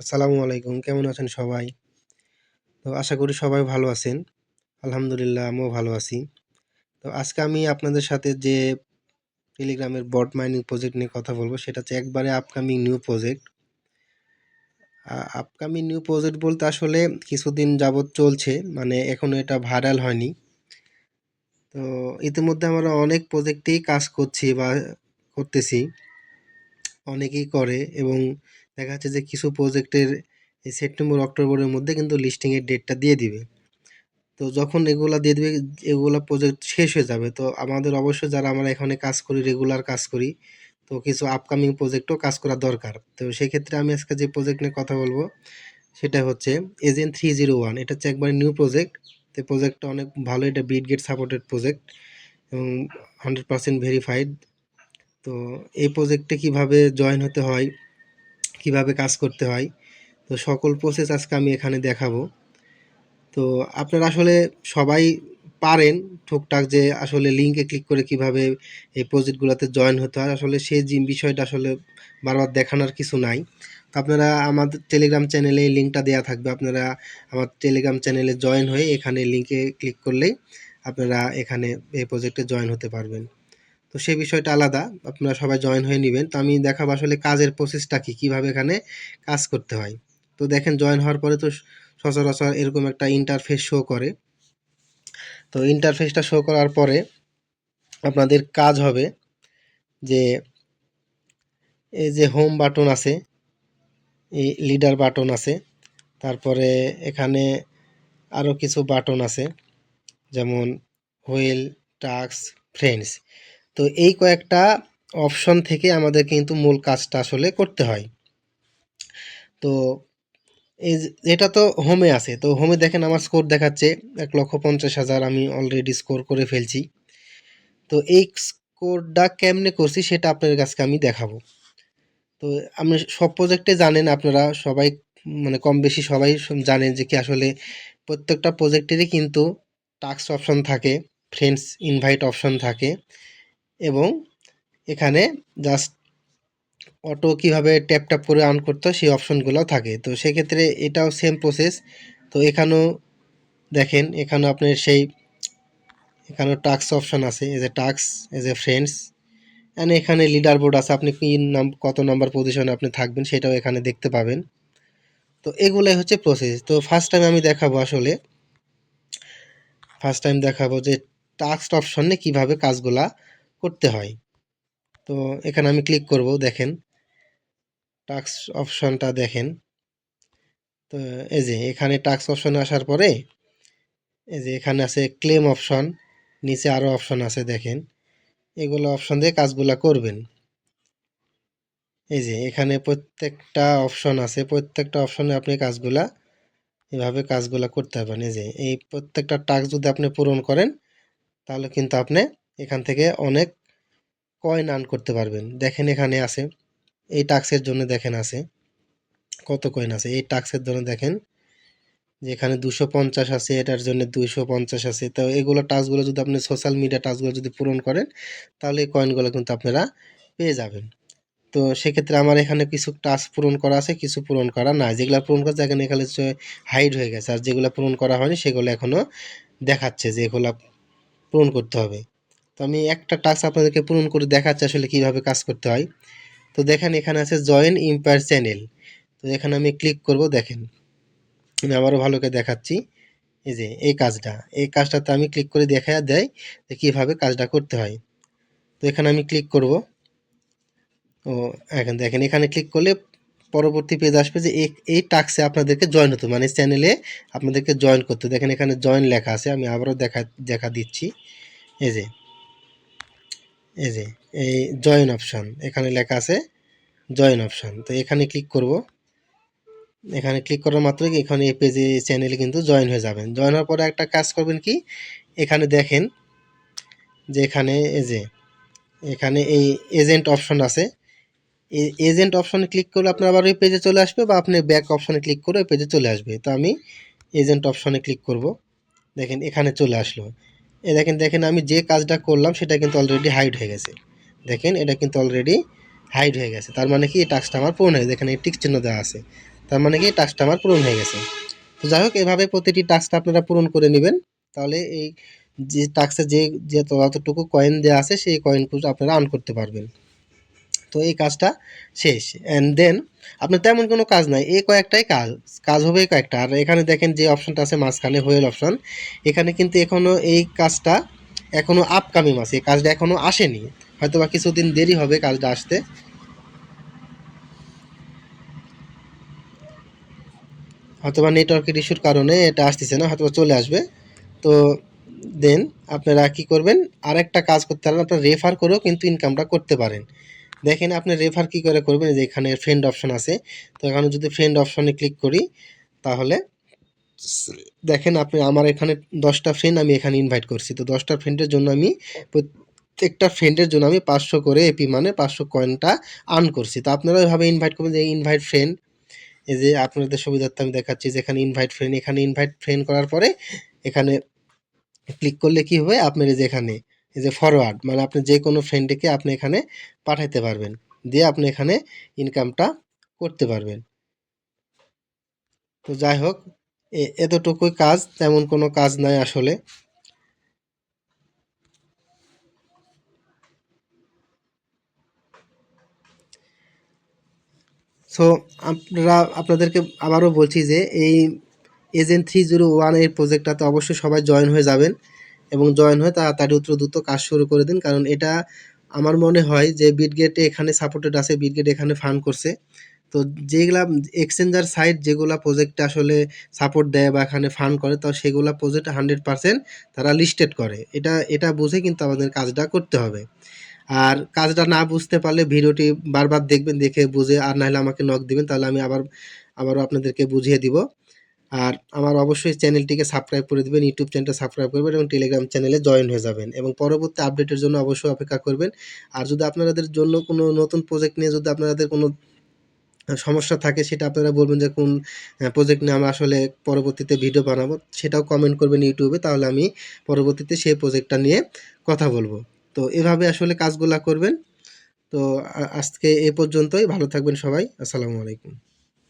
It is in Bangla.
আসসালামু আলাইকুম, কেমন আছেন সবাই? তো আশা করি সবাই ভালো আছেন। আলহামদুলিল্লাহ, আমিও ভালো আছি। তো আজকে আমি আপনাদের সাথে যে টেলিগ্রামের বট মাইনিং প্রজেক্ট নিয়ে কথা বলব, সেটা হচ্ছে একবারে upcoming new project upcoming new project বলতে আসলে কিছুদিন যাবৎ চলছে মানে এখনও এটা ভাইরাল হয়নি। তো ইতিমধ্যে আমরা অনেক প্রজেক্টেই কাজ করছি বা করতেছি। অনেকেই করে এবং দেখা যাচ্ছে যে কিছু প্রজেক্টের সেপ্টেম্বর অক্টোবরের মধ্যে কিন্তু লিস্টিংয়ের ডেটটা দিয়ে দিবে। তো যখন এগুলা দিয়ে দিবে, এগুলা প্রজেক্ট শেষ হয়ে যাবে। তো আমাদের অবশ্যই যারা আমরা এখানে কাজ করি রেগুলার কাজ করি, তো কিছু আপকামিং প্রজেক্টও কাজ করা দরকার। তো সেক্ষেত্রে আমি আজকে যে প্রজেক্ট নিয়ে কথা বলব, সেটা হচ্ছে এজেন্ট থ্রি জিরো ওয়ান এটা হচ্ছে একবারে নিউ প্রজেক্ট তো প্রজেক্টটা অনেক ভালো, এটা বিট গেট সাপোর্টেড প্রজেক্ট এবং হান্ড্রেড পার্সেন্ট ভেরিফাইড তো এই প্রজেক্টে কীভাবে জয়েন হতে হয়, কীভাবে কাজ করতে হয়, তো সকল প্রসেস আজকে আমি এখানে দেখাবো। তো আপনারা আসলে সবাই পারেন টুকটাক যে আসলে লিঙ্কে ক্লিক করে কীভাবে এই প্রজেক্টগুলোতে জয়েন হতে হয়। আসলে সেই জিম বিষয়টা আসলে বারবার দেখানোর কিছু নাই। তো আপনারা আমাদের টেলিগ্রাম চ্যানেলে এই লিঙ্কটা দেওয়া থাকবে। আপনারা আমার টেলিগ্রাম চ্যানেলে জয়েন হয়ে এখানে লিঙ্কে ক্লিক করলেই আপনারা এখানে এই প্রজেক্টে জয়েন হতে পারবেন। তো সেই বিষয়টা আলাদা, আপনারা সবাই জয়েন হয়ে নেবেন। তো আমি দেখাবো আসলে কাজের প্রসেসটা কী, কীভাবে এখানে কাজ করতে হয়। তো দেখেন জয়েন হওয়ার পরে তো সচরাচর এরকম একটা ইন্টারফেস শো করে। তো ইন্টারফেসটা শো করার পরে আপনাদের কাজ হবে যে, এই যে হোম বাটন আছে, এই লিডার বাটন আছে, তারপরে এখানে আরও কিছু বাটন আছে, যেমন হুইল টাক্স ফ্রেন্ডস তো এই কয়েকটা অপশন থেকে আমাদের কিন্তু মূল কাজটা আসলে করতে হয়। তো এটা তো হোমে আছে। তো হোমে দেখেন আমার স্কোর দেখাচ্ছে এক লক্ষ পঞ্চাশ হাজার, আমি অলরেডি স্কোর করে ফেলছি। তো এই স্কোরটা কেমনে করছি সেটা আপনাদের কাছকে আমি দেখাবো। তো আপনি সব প্রজেক্টে জানেন আপনারা, সবাই মানে কম বেশি সবাই জানেন যে কি আসলে প্রত্যেকটা প্রজেক্টেরই কিন্তু টাস্ক অপশন থাকে ফ্রেন্ডস ইনভাইট অপশন থাকে। এবং এখানে জাস্ট অটো কীভাবে ট্যাপ ট্যাপ করে অন করতে হয় সেই অপশনগুলোও থাকে। তো সেক্ষেত্রে এটাও সেম প্রসেস তো এখানেও দেখেন এখানেও আপনার সেই এখানেও টাক্স অপশন আছে as a tasks as a friends and এখানে লিডার বোর্ড আছে, আপনি কি নাম, কত নাম্বার পজিশনে আপনি থাকবেন সেটাও এখানে দেখতে পাবেন। তো এগুলাই হচ্ছে প্রসেস তো ফার্স্ট টাইম আমি দেখাবো আসলে। ফার্স্ট টাইম দেখাবো যে টাক্সড অপশনে কীভাবে কাজগুলা করতে হয়। তো এখানে আমি ক্লিক করব, দেখেন। টাক্স অপশনটা দেখেন। তো এই যে এখানে টাক্স অপশনে আসার পরে, এই যে এখানে আছে ক্লেম অপশন নিচে আরও অপশন আছে দেখেন। এগুলো অপশন দিয়ে কাজগুলা করবেন। এই যে এখানে প্রত্যেকটা অপশন আছে, প্রত্যেকটা অপশনে আপনি কাজগুলা, এভাবে কাজগুলা করতে পারবেন। এই যে এই প্রত্যেকটা টাস্ক যদি আপনি পূরণ করেন, তাহলে কিন্তু আপনি এখান থেকে অনেক কয়েন আর্ন করতে পারবেন। দেখেন এখানে আছে। এই টাক্সের জন্য দেখেন আছে। কত কয়েন আছে? এই টাক্সের জন্য দেখেন যে এখানে দুশো পঞ্চাশ আছে, এটার জন্য দুইশো পঞ্চাশ আছে। তো এগুলো টাস্কগুলো যদি আপনি সোশ্যাল মিডিয়া টাস্কগুলো যদি পূরণ করেন, তাহলে এই কয়েনগুলো কিন্তু আপনারা পেয়ে যাবেন। তো সেক্ষেত্রে আমার এখানে কিছু টাস্ক পূরণ করা আছে, কিছু পূরণ করা নাই। যেগুলো পূরণ করা এখানে এখানে হাইড হয়ে গেছে। আর যেগুলো পূরণ করা হয়নি, সেগুলো এখনও দেখাচ্ছে যে এগুলো পূরণ করতে হবে। তো আমি একটা টাস্ক আপনাদেরকে পূরণ করে দেখাচ্ছি আসলে কীভাবে কাজ করতে হয়। তো দেখেন, এখানে আছে জয়েন ইম্পায়ার চ্যানেল তো এখানে আমি ক্লিক করব, দেখেন। আমি আবারও ভালো করে দেখাচ্ছি। এই যে, এই কাজটা। এই কাজটাতে আমি ক্লিক করে দেখা দেয় যে কীভাবে কাজটা করতে হয়। তো এখানে আমি ক্লিক করব। ও, এখন দেখেন, এখানে ক্লিক করলে পরবর্তী পেজ আসবে যে এই টাক্সে আপনাদেরকে জয়েন হতো মানে চ্যানেলে আপনাদেরকে জয়েন করতে দেখেন, এখানে জয়েন লেখা আছে। আমি আবারও দেখা দেখা দিচ্ছি। এই যে এই যে, এই জয়েন অপশান এখানে লেখা আছে জয়েন অপশন তো এখানে ক্লিক করব। এখানে ক্লিক করার মাত্রই এখানে এই পেজে চ্যানেলে কিন্তু জয়েন হয়ে যাবেন। জয়েন হওয়ার পরে একটা কাজ করবেন কি, এখানে দেখেন যে এখানে এই যে, এখানে এই এজেন্ট অপশন আছে। এজেন্ট অপশনে ক্লিক করলে আপনার আবার ওই পেজে চলে আসবে বা আপনি ব্যাক অপশনে ক্লিক করে ওই পেজে চলে আসবে। তো আমি এজেন্ট অপশনে ক্লিক করব। দেখেন এখানে চলে আসলো। এ দেখেন দেখেন আমি যে কাজটা করলাম, সেটা কিন্তু অলরেডি হাইড হয়ে গেছে। দেখেন, এটা কিন্তু অলরেডি হাইড হয়ে গেছে। তার মানে কি, এই টাস্কটা আমার পূরণ হয়ে দেখেন, এই টিক চিহ্ন দেওয়া আছে। তার মানে কি, এই টাস্কটা আমার পূরণ হয়ে গেছে। তো যাই হোক, এভাবে প্রতিটি টাস্কটা আপনারা পূরণ করে নেবেন। তাহলে এই যে টাস্কে যে যে যতটুকু কয়েন দেওয়া আছে, সেই কয়েনগুলো আপনারা আর্ন করতে পারবেন। তো এই কাজটা শেষ। অ্যান্ড দেন আপনার তেমন কোনো কাজ নাই, এই কয়েকটাই কাজ কাজ হবে এই কয়েকটা। আর এখানে দেখেন যে অপশনটা আছে, মাঝখানে হোয়েল অপশন এখানে কিন্তু এখনও এই কাজটা এখনও আপকামিং আছে, এই কাজটা এখনও আসেনি। হয়তো বা কিছুদিন দেরি হবে কাজটা আসতে। হয়তোবা নেটওয়ার্কের ইস্যুর কারণে এটা আসতেছে না, হয়তোবা চলে আসবে। তো দেন আপনারা কি করবেন, আরেকটা কাজ করতে পারেন, আপনারা রেফার করেও কিন্তু ইনকামটা করতে পারেন। দেখেন আপনি রেফার কি করে করবেন? যে এখানে ফ্রেন্ড অপশন আছে। তো এখানে যদি ফ্রেন্ড অপশনে ক্লিক করি, তাহলে দেখেন আপনি আমার এখানে দশটা ফ্রেন্ড আমি এখানে ইনভাইট করছি। তো দশটা ফ্রেন্ডের জন্য আমি প্রত্যেকটা ফ্রেন্ডের জন্য আমি পাঁচশো করে এপি মানে পাঁচশো কয়েনটা আর্ন করছি। তো আপনারা ওইভাবে ইনভাইট করবেন যে ইনভাইট ফ্রেন্ড এই যে আপনাদের সুবিধার্থে আমি দেখাচ্ছি যে এখানে ইনভাইট ফ্রেন্ড এখানে ইনভাইট ফ্রেন্ড করার পরে এখানে ক্লিক করলে কি হবে? আপনার যে এখানে এই যে ফরওয়ার্ড মানে আপনি যে কোনো ফ্রেন্ডকে আপনি এখানে পাঠাইতে পারবেন, দিয়ে আপনি এখানে ইনকামটা করতে পারবেন। তো যাই হোক এতটুকুই কাজ, তেমন কোনো কাজ নাই আসলে। সো আপনারা আপনাদেরকে আবারও বলছি যে এই এজেন্ট থ্রি জিরো ওয়ানের প্রজেক্টটাতে অবশ্যই সবাই জয়েন হয়ে যাবেন। এবং জয়েন হয়ে তাড়াতাড়ি উত্তর দ্রুত কাজ শুরু করে দিন। কারণ এটা আমার মনে হয় যে বিটগেটে এখানে সাপোর্টেড আছে বিটগেট এখানে ফান্ড করছে। তো যেগুলা এক্সচেঞ্জার সাইট যেগুলা প্রজেক্টে আসলে সাপোর্ট দেয় বা এখানে ফান্ড করে, তো সেগুলা প্রজেক্ট হান্ড্রেড পার্সেন্ট তারা লিস্টেড করে। এটা এটা বুঝে কিন্তু আমাদের কাজটা করতে হবে। আর কাজটা না বুঝতে পারলে ভিডিওটি বারবার দেখবেন, দেখে বুঝে, আর নাহলে আমাকে নক দিবেন, তাহলে আমি আবার, আবারও আপনাদেরকে বুঝিয়ে দিব। আর আমার অবশ্যই চ্যানেলটিকে সাবস্ক্রাইব করে দেবেন ইউটিউব চ্যানেলটা সাবস্ক্রাইব করবেন এবং টেলিগ্রাম চ্যানেলে জয়েন হয়ে যাবেন এবং পরবর্তী আপডেটের জন্য অবশ্যই অপেক্ষা করবেন। আর যদি আপনাদের জন্য কোনো নতুন প্রজেক্ট নিয়ে যদি আপনাদের কোনো সমস্যা থাকে, সেটা আপনারা বলবেন যে কোন প্রজেক্ট নিয়ে আমরা আসলে পরবর্তীতে ভিডিও বানাবো, সেটাও কমেন্ট করবেন ইউটিউবে তাহলে আমি পরবর্তীতে সেই প্রজেক্টটা নিয়ে কথা বলব। তো এভাবে আসলে কাজগুলা করবেন। তো আজকে এ পর্যন্তই, ভালো থাকবেন সবাই, আসসালামু আলাইকুম।